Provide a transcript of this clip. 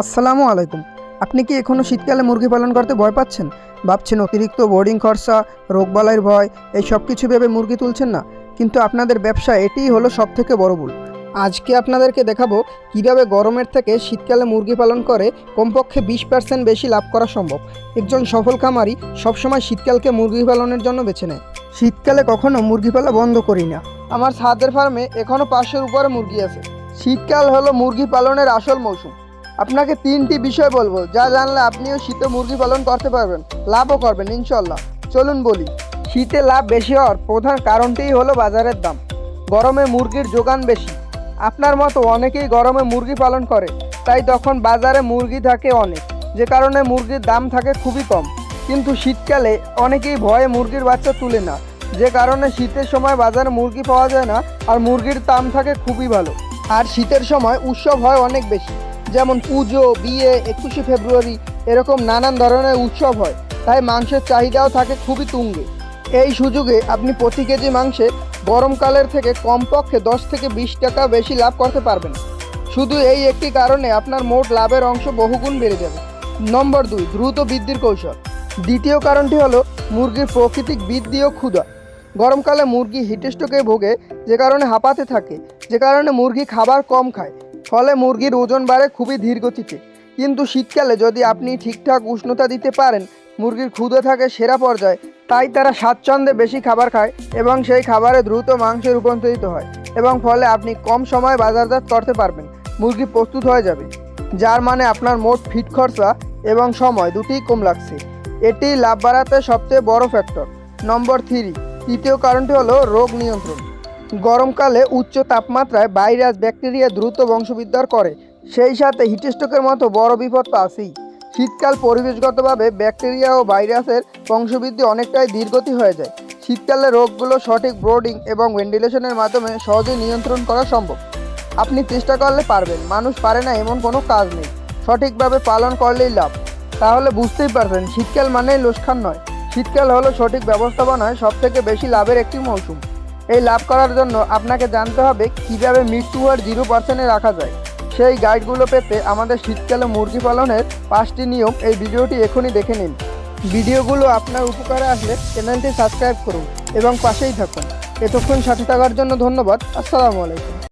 আসসালামু আলাইকুম। আপনি কি এখনও শীতকালে মুরগি পালন করতে ভয় পাচ্ছেন? ভাবছেন অতিরিক্ত বোর্ডিং খরচা রোগবালাইয়ের ভয়, এই সব কিছু ভেবে মুরগি তুলছেন না। কিন্তু আপনাদের ব্যবসা এটিই হলো সব থেকে বড় ভুল। আজকে আপনাদেরকে দেখাবো কীভাবে গরমের থেকে শীতকালে মুরগি পালন করে কমপক্ষে বিশ পার্সেন্ট বেশি লাভ করা সম্ভব। একজন সফল খামারি সবসময় শীতকালকে মুরগি পালনের জন্য বেছে নেয়। শীতকালে কখনো মুরগি পালা বন্ধ করি না। আমার ছাদের ফার্মে এখনও পাঁচশোর উপরে মুরগি আছে। শীতকাল হলো মুরগি পালনের আসল মৌসুম। আপনাকে তিনটি বিষয় বলব, যা জানলে আপনিও শীতে মুরগি পালন করতে পারবেন, লাভও করবেন ইনশাল্লাহ চলুন বলি, শীতে লাভ বেশি হওয়ার প্রধান কারণটিই হলো বাজারের দাম। গরমে মুরগির যোগান বেশি। আপনার মতো অনেকেই গরমে মুরগি পালন করে, তাই তখন বাজারে মুরগি থাকে অনেক, যে কারণে মুরগির দাম থাকে খুবই কম। কিন্তু শীতকালে অনেকেই ভয়ে মুরগির বাচ্চা তুলে না, যে কারণে শীতের সময় বাজারে মুরগি পাওয়া যায় না, আর মুরগির দাম থাকে খুবই ভালো। আর শীতের সময় উৎসব হয় অনেক বেশি। যেমন পুজো, বিয়ে, একুশে ফেব্রুয়ারি, এরকম নানান ধরনের উৎসব হয়। তাই মাংসের চাহিদাও থাকে খুবই তুঙ্গে। এই সুযোগে আপনি প্রতি কেজি মাংসে গরমকালের থেকে কমপক্ষে দশ থেকে বিশ টাকা বেশি লাভ করতে পারবেন। শুধু এই একটি কারণে আপনার মোট লাভের অংশ বহুগুণ বেড়ে যাবে। নম্বর দুই, দ্রুত বৃদ্ধির কৌশল। দ্বিতীয় কারণটি হলো, মুরগির প্রাকৃতিক বৃদ্ধি ও ক্ষুধা। গরমকালে মুরগি হিটস্ট্রোকে ভোগে, যে কারণে হাঁপাতে থাকে, যে কারণে মুরগি খাবার কম খায়। ফলে মুরগির ওজন বাড়ে খুবই ধীর গতিতে কিন্তু শীতকালে যদি আপনি ঠিকঠাক উষ্ণতা দিতে পারেন, মুরগির ক্ষুদে থাকে সেরা পর্যায়ে, তাই তারা স্বাচ্ছন্দ্যে বেশি খাবার খায় এবং সেই খাবারে দ্রুত মাংসে রূপান্তরিত হয় এবং ফলে আপনি কম সময়ে বাজারজাত করতে পারবেন, মুরগি প্রস্তুত হয়ে যাবে। যার মানে আপনার মোট ফিট খরচা এবং সময় দুটিই কম লাগছে। এটি লাভ বাড়াতে সবচেয়ে বড় ফ্যাক্টর নম্বর থ্রি তৃতীয় কারণটি হলো রোগ নিয়ন্ত্রণ। গরমকালে উচ্চ তাপমাত্রায় ভাইরাস ব্যাকটেরিয়া দ্রুত বংশবিস্তার করে। সেই সাথে হিটস্ট্রোকের মতো বড় বিপদ তো আছেই। শীতকাল পরিবেশগতভাবে ব্যাকটেরিয়া ও ভাইরাসের বংশবৃদ্ধি অনেকটাই ধীরগতি হয়ে যায়। শীতকালে রোগগুলো সঠিক ব্রোডিং এবং ভেন্টিলেশনের মাধ্যমে সহজেই নিয়ন্ত্রণ করা সম্ভব। আপনি চেষ্টা করলে পারবেন। মানুষ পারে না এমন কোনো কাজ নেই। সঠিকভাবে পালন করলেই লাভ। তাহলে বুঝতেই পারবেন, শীতকাল মানেই লোসখান নয়। শীতকাল হলো সঠিক ব্যবস্থাপনায় সবথেকে বেশি লাভের একটি মৌসুম। এই লাভ করার জন্য আপনাকে জানতে হবে কীভাবে মৃত্যু হার জিরো পার্সেন্টে রাখা যায়। সেই গাইডগুলো পেতে আমাদের শীতকালে মুরগি পালনের পাঁচটি নিয়ম এই ভিডিওটি এখনই দেখে নিন। ভিডিওগুলো আপনার উপকারে আসলে চ্যানেলটি সাবস্ক্রাইব করুন এবং পাশেই থাকুন। এতক্ষণ সাথে থাকার জন্য ধন্যবাদ। আসসালামু আলাইকুম।